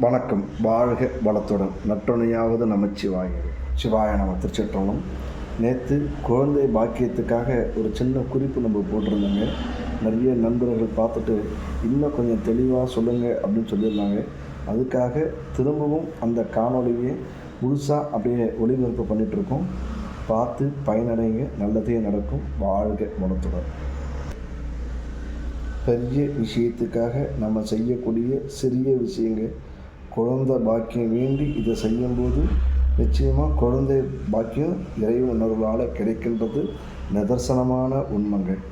வணக்கம். வாழ்க வளத்துடன். நட்டுணையாவது நமச்சிவாய. சிவாய நம்ம திருச்சிற்றம்பலம். நேற்று குழந்தை பாக்கியத்துக்காக ஒரு சின்ன குறிப்பு நம்ம போட்டிருந்தோங்க. நிறைய நண்பர்கள் பார்த்துட்டு இன்னும் கொஞ்சம் தெளிவாக சொல்லுங்கள் அப்படின்னு சொல்லியிருந்தாங்க. அதுக்காக திரும்பவும் அந்த காணொளியை முழுசாக அப்படியே ஒளிபரப்பு பண்ணிகிட்ருக்கோம் பார்த்து பயனடைங்க. நல்லதே நடக்கும். வாழ்க வளத்துடன். பெரிய விஷயத்துக்காக நம்ம செய்யக்கூடிய சிறிய விஷயங்கள். குழந்தை பாக்கியம் வேண்டி இதை செய்யும்போது நிச்சயமாக குழந்தை பாக்கியம் இறை உணர்வால் கிடைக்கின்றது. நிதர்சனமான உண்மைகள்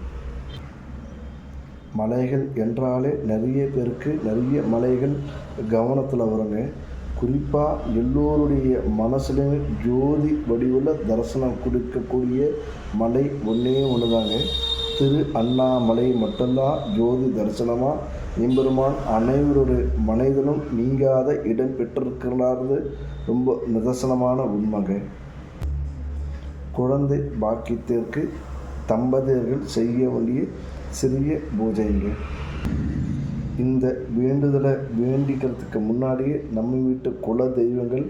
மலைகள் என்றாலே நிறைய பேருக்கு நிறைய மலைகள் கவனத்தில் வருங்க. குறிப்பாக எல்லோருடைய மனசுலையுமே ஜோதி வடிவில் தரிசனம் கொடுக்கக்கூடிய மலை ஒன்றே ஒன்று தாங்க திரு அண்ணாமலை மட்டும்தான் ஜோதி தரிசனமாக எம்பெருமான் அனைவருடைய மனைதனும் நீங்காத இடம் பெற்றிருக்கிறாரு ரொம்ப நிதர்சனமான உண்மைங்க. குழந்தை பாக்கியத்திற்கு தம்பதியர்கள் செய்ய வேண்டிய சிறிய பூஜைங்க. இந்த வேண்டுதலை வேண்டிக்கிறதுக்கு முன்னாடியே நம்ம வீட்டு குல தெய்வங்கள்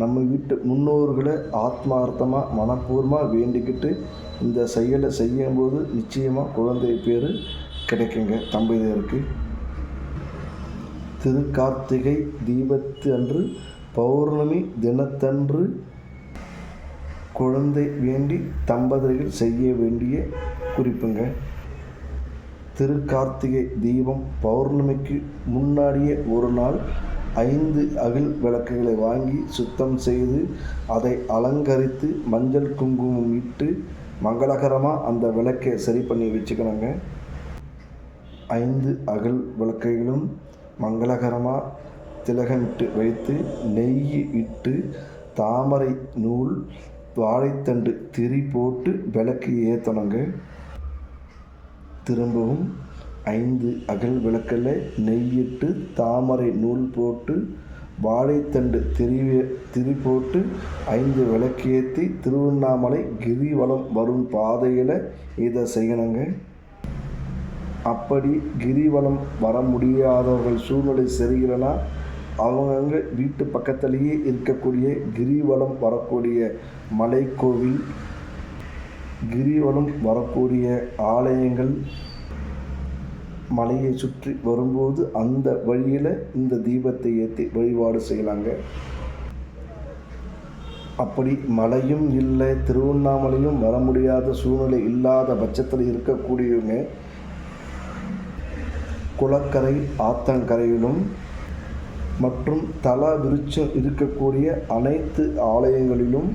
நம்ம வீட்டு முன்னோர்களை ஆத்மார்த்தமாக மனப்பூர்வமாக வேண்டிக்கிட்டு இந்த செயலை செய்யும்போது நிச்சயமாக குழந்தை பேர் கிடைக்குங்க தம்பதியருக்கு. திருக்கார்த்திகை தீபத்து அன்று பௌர்ணமி தினத்தன்று குழந்தை வேண்டி தம்பதிகள் செய்ய வேண்டிய குறிப்புங்க. திருக்கார்த்திகை தீபம் பௌர்ணமிக்கு முன்னாடியே ஒரு நாள் ஐந்து அகில் விளக்குகளை வாங்கி சுத்தம் செய்து அதை அலங்கரித்து மஞ்சள் குங்குமம் இட்டு மங்களகரமாக அந்த விளக்கை சரி பண்ணி வச்சுக்கணுங்க. ஐந்து அகல் விளக்கைகளும் மங்களகரமாக திலகமிட்டு வைத்து நெய் இட்டு தாமரை நூல் வாழைத்தண்டு திரி போட்டு விளக்கு ஏற்றணுங்க திரும்பவும் ஐந்து அகல் விளக்கில் நெய்யிட்டு தாமரை நூல் போட்டு வாழைத்தண்டு திரி திரி போட்டு ஐந்து விளக்கேற்றி திருவண்ணாமலை கிரிவலம் வரும் பாதையில் இதை செய்யணுங்க. அப்படி கிரிவலம் வர முடியாதவர்கள் சூழ்நிலை சரியில்லைன்னா அவங்கவுங்க வீட்டு பக்கத்துலேயே இருக்கக்கூடிய கிரிவலம் வரக்கூடிய மலைக்கோவில் கிரிவலம் வரக்கூடிய ஆலயங்கள் மலையை சுற்றி வரும்போது அந்த வழியில் இந்த தீபத்தை ஏற்றி வழிபாடு செய்யலாங்க. அப்படி மலையும் இல்லை திருவண்ணாமலையும் வர முடியாத சூழ்நிலை இல்லாத பட்சத்தில் இருக்கக்கூடியவங்க குளக்கரை ஆத்தங்கரையிலும் மற்றும் தல விருட்சம் இருக்கக்கூடிய அனைத்து ஆலயங்களிலும்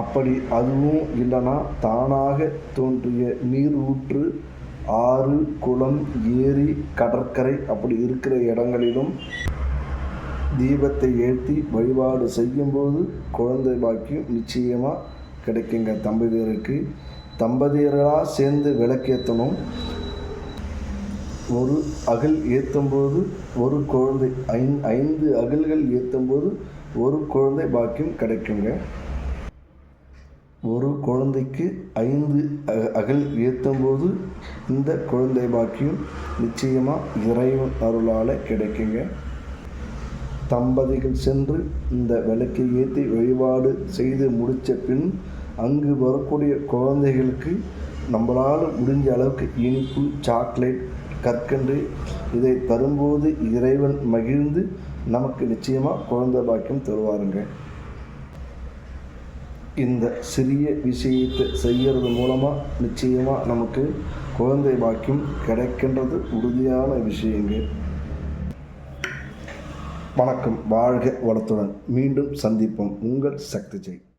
அப்படி அதுவும் இல்லைன்னா தானாக தோன்றிய நீர் ஊற்று ஆறு குளம் ஏரி கடற்கரை அப்படி இருக்கிற இடங்களிலும் தீபத்தை ஏற்றி வழிபாடு செய்யும்போது குழந்தை பாக்கியம் நிச்சயமாக கிடைக்குங்க தம்பதியருக்கு. தம்பதியர்களாக சேர்ந்து விளக்கேற்றணும். ஒரு அகல் ஏற்றும்போது ஒரு குழந்தை ஐந் ஐந்து அகல்கள் ஏற்றும்போது ஒரு குழந்தை பாக்கியம் கிடைக்குங்க. ஒரு குழந்தைக்கு ஐந்து அகல் ஏற்றும்போது இந்த குழந்தை பாக்கியம் நிச்சயமாக இறைவன் அருளால் கிடைக்குங்க. தம்பதிகள் சென்று இந்த விளக்கை ஏற்றி வழிபாடு செய்து முடித்த பின் அங்கு வரக்கூடிய குழந்தைகளுக்கு நம்மளால் முடிஞ்ச அளவுக்கு இனிப்பு சாக்லேட் கற்கண்டு இதை தரும்போது இறைவன் மகிழ்ந்து நமக்கு நிச்சயமாக குழந்தை பாக்கியம் தருவாருங்க. இந்த சிறிய விஷயத்தை செய்கிறது மூலமாக நிச்சயமாக நமக்கு குழந்தை பாக்கியம் கிடைக்கின்றது. உறுதியான விஷயங்க. வணக்கம். வாழ்க வளத்துடன். மீண்டும் சந்திப்போம். உங்கள் சக்தி ஜெய்.